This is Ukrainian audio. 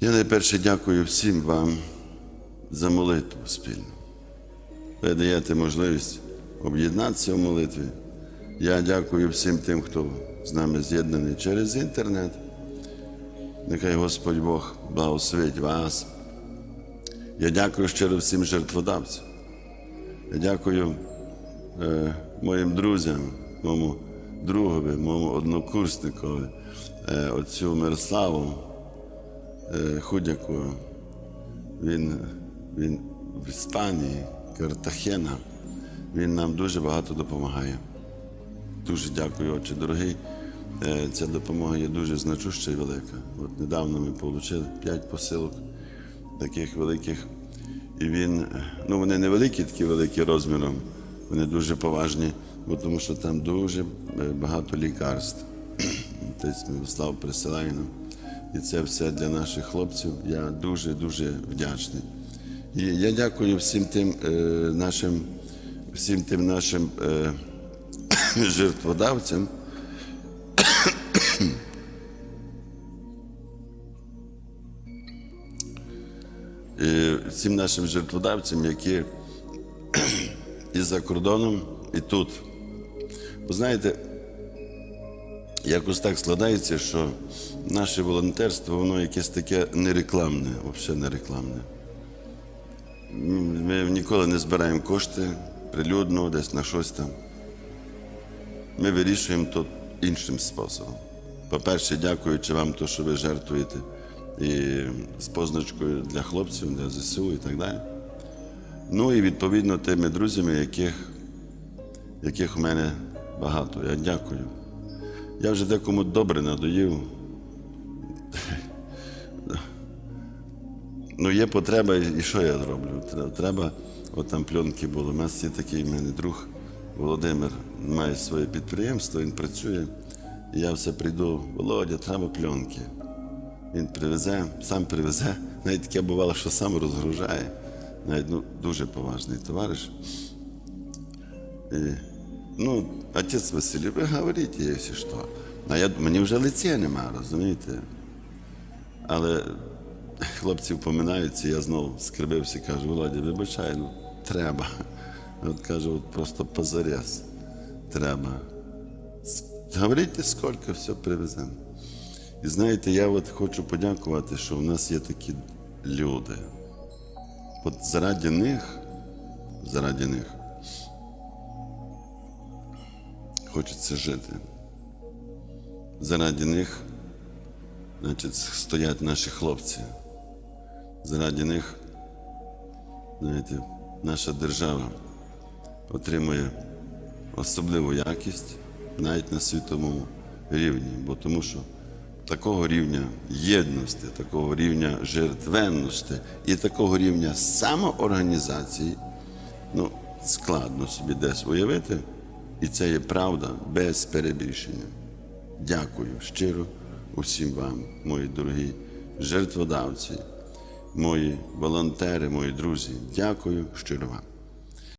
Я найперше дякую всім вам за молитву спільну. Ви даєте можливість об'єднатися в молитві. Я дякую всім тим, хто з нами з'єднаний через інтернет. Нехай Господь Бог благословить вас. Я дякую щиро всім жертводавцям. Я дякую е, моїм друзям, моєму другові, моєму однокурсникові, е, отцю Мирославу е, Худяку. Він, він в Іспанії, Картахена. Він нам дуже багато допомагає. Дуже дякую, отче дорогий. Е, Ця допомога є дуже значуща і велика. От недавно ми отримали 5 посилок таких великих. І він, ну вони не великі, такі великі розміром, вони дуже поважні, бо тому що там дуже е, багато лікарств. Отець Мирослав присилає нам. І це все для наших хлопців. Я дуже-дуже вдячний. І я дякую всім тим е, нашим, всім тим нашим е, жертводавцям. Всім нашим жертводавцям, які і за кордоном, і тут. Ви знаєте, якось так складається, що наше волонтерство, воно якесь таке нерекламне, взагалі не рекламне. Ми ніколи не збираємо кошти прилюдно, десь на щось там. Ми вирішуємо то іншим способом. По-перше, дякуючи вам, то, що ви жертвуєте і з позначкою для хлопців, для ЗСУ і так далі. Ну і відповідно тими друзями, яких, яких у мене багато. Я дякую. Я вже декому добре надоїв. Ну, є потреба, і що я зроблю? Тре- Треба, от там пленки було. У нас є такий в мене друг Володимир, має своє підприємство, він працює. І я все прийду, Володя, треба пленки. Він привезе, сам привезе. Навіть таке бувало, що сам розгружає. Навіть ну, дуже поважний товариш. І, ну, отець Василій, ви говорите, якщо що. А я, мені вже лиця нема, розумієте? Але хлопці впоминаються, я знову скривився, кажу, Володя, вибачай, ну треба. От кажу, от просто позарез. Треба. Говорите, скільки, все привеземо. І знаєте, я от хочу подякувати, що в нас є такі люди. От заради них, заради них хочеться жити. Заради них, значить, стоять наші хлопці. Заради них, знаєте, наша держава отримує особливу якість навіть на світовому рівні, бо тому що такого рівня єдності, такого рівня жертвенності і такого рівня самоорганізації, ну, складно собі десь уявити, і це є правда без перебільшення. Дякую щиро усім вам, мої дорогі жертводавці, мої волонтери, мої друзі. Дякую щиро вам.